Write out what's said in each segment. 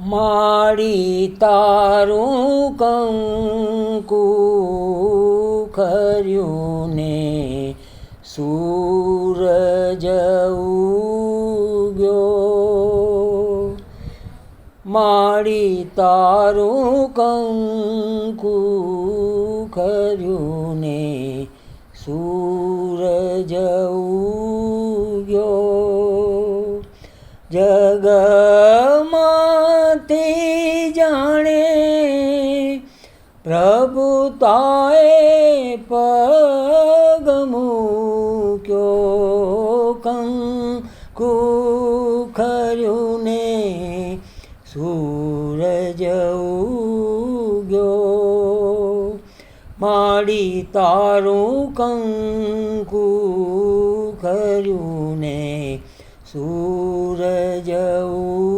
માડી તારું કંકુ ખર્યું ને સૂરજ ઉગ્યો. માડી તારું કંકુ ખર્યું ને સૂરજ ઉગ્યો. પ્રભુ તાએ પગ મૂક્યો કંકુ ખર્યું ને સૂરજ ઉગ્યો. માડી તારું કંકુ ખર્યું ને સૂરજ ઉગ્યો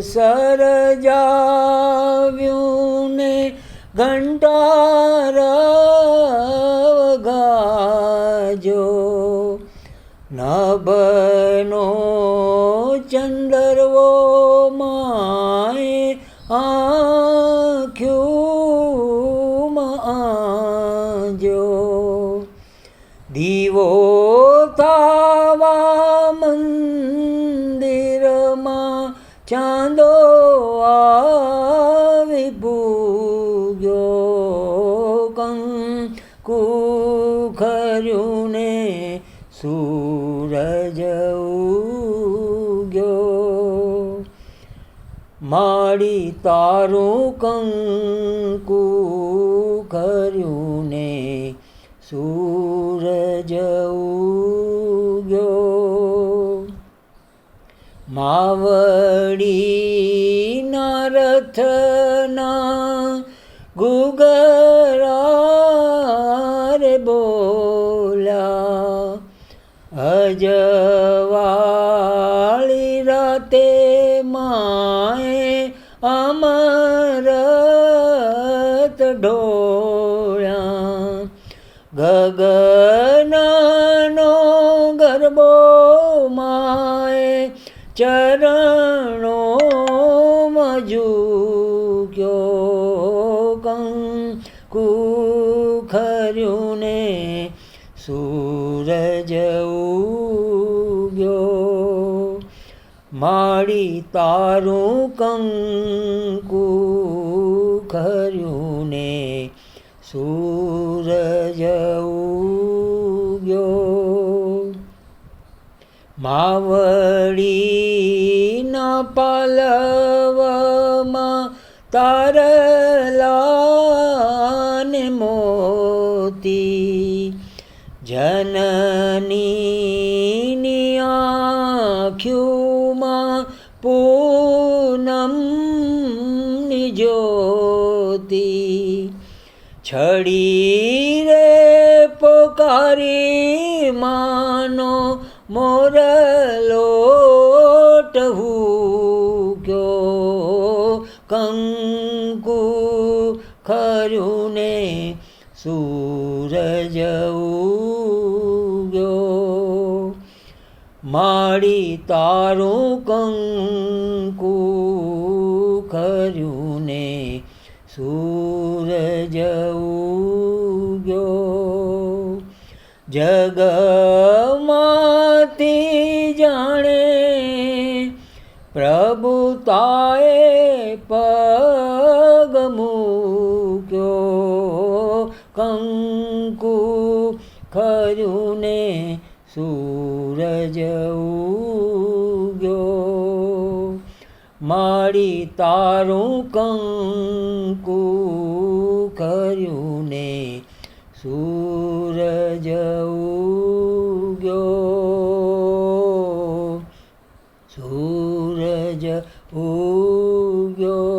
સરજાવ્યું ને ઘંટાર ગાજો નભનો ચંદરવો માય આખ્યું આજો. દીવો તાવા ચાંદો આવી પૂગ્યો કંકુ ખર્યું ને સૂરજ ઉગ્યો. માડી તારું કંકુ કર્યું ને સૂરજ ઉગ્યો માવડી નરથના ગુગરા રે બોલ્યા અજવાળી રાતે માએ અમરત ઢોળ્યા ગગનનો ગરબો ચરણો મજુક્યો કંકુ ને સૂરજ ઉગ્યો. માડી તારું કંકુ ખર્યું ને સૂરજ ઉગ્યો માવડીના પાલવમાં તારલા ને મોતી. જનની આંખ્યુમાં પૂનમ જ્યોતિ. છડી રે પોકારી માનો મોરલો ગયો કંકુ ખર્યું ને સૂરજ ઉગ્યો. માડી તારું કંકુ ખર્યું ને સૂરજ ઉગ્યો. જગમાંથી જાણે પ્રભુ તાએ પગ મૂક્યો. કંકુ ખર્યું ને સૂરજ ઉગ્યો. માડી તારું કંકુ કર્યું ને સૂરજ ઉગ્યો જ ઉગ્યો.